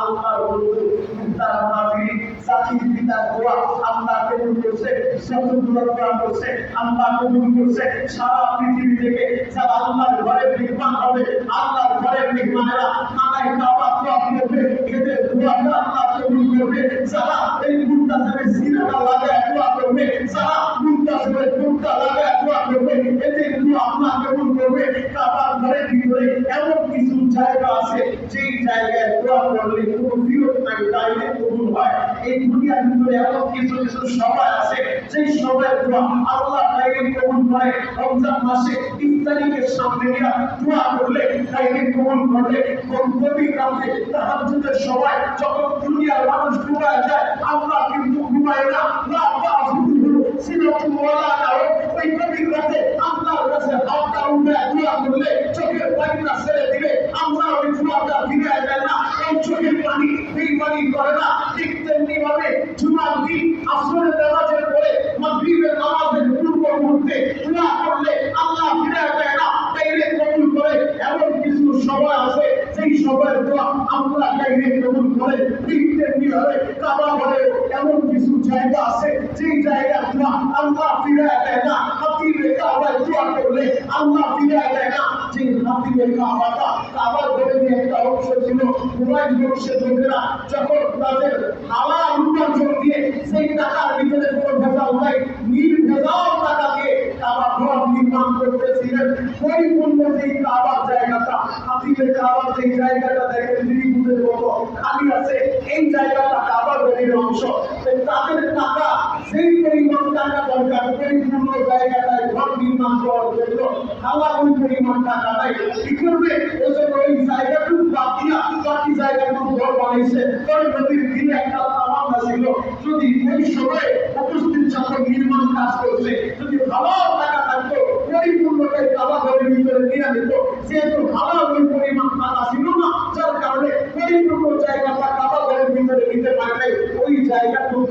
আল্লাহর বন্ধু তারা মাফি সাকিব পিতার দোয়া আল্লাহ কবুল করছে শতগুলোর দোয়া করছে, আল্লাহ কবুল করছে। সারা পৃথিবী থেকে যারা আল্লাহর ঘরে মেহমান হবে, আল্লাহর ঘরে মেহমানেরা খানায় কাবা দোয়া করবে, এদের দোয়াটা আল্লাহ কবুল করবে। যারা এই মুন্তাসিরের সিনাটা লাগায় দোয়া করবে, যারা মুন্তাসিরের টুকটা লাগায় দোয়া করবে, এদের দোয়া আল্লাহ কবুল করবে। জায়গা আছে, যেই জায়গায় দোয়া করলে কোনো বিরোধ নাই কবুল হয়। এই দুনিয়ার ভিতরে এমন কিছু কিছু সময় আছে, যেই সময়ের দোয়া আল্লাহ তাইলে কবুল করে। রমজান মাসে ইফতারিকের সামনে নিয়ে দোয়া করলে তাইলে কবুল করলে গভীর রাতে তাহাজ্জুদের সময় যখন দুনিয়ার মানুষ ঘুমায় যায়, আল্লাহ কিন্তু ঘুমায় না। না নাও ওই গভীর রাতে আল্লাহর কাছে হাতটা উঠে দোয়া করলে চোখের করে ঠিক তেমনি ভাবে কাবা ঘরে এমন কিছু জায়গা আছে, যেই জায়গা দোয়া আল্লাহ ফিরে দেয় না। হাতিরে কাবায় দোয়া করলে আল্লাহ ফিরে দেয় না। যে হাতিরে কাবাটা কাবার ঘরে নিয়ে একটা অংশ ছিল কুরাইশ বংশের লোকেরা যখন তাদের হালাল উপার্জন দিয়ে সেই টাকার ভিতরে কোনো ভেজাল নাই নির্ভেজাল টাকা দিয়ে কাবা ঘর নির্মাণ করতেছিলেন। পরিপূর্ণ সেই কাবার জায়গাটা হাতিরে কাবার সেই জায়গাটা দেখেন এই জায়গাটা অংশ। তাদের টাকা সেই পরিমাণ টাকা দরকার পরিপূর্ণ জায়গাটায় ঘর নির্মাণ করার জন্য ওই পরিমাণ টাকা নাই কি করবে ওই জায়গাটুকু বাদ বাকি জায়গাটুকু ঘর বানাইছে। তবে নদীর দিনে একটা যদি ওই সময় উপস্থিত যখন নির্মাণ কাজ করছে, যদি হালাল টাকা থাকতো, পরিপূর্ণটাই কাবা ঘরের ভিতরে নিয়ে নিত। যেহেতু হালাল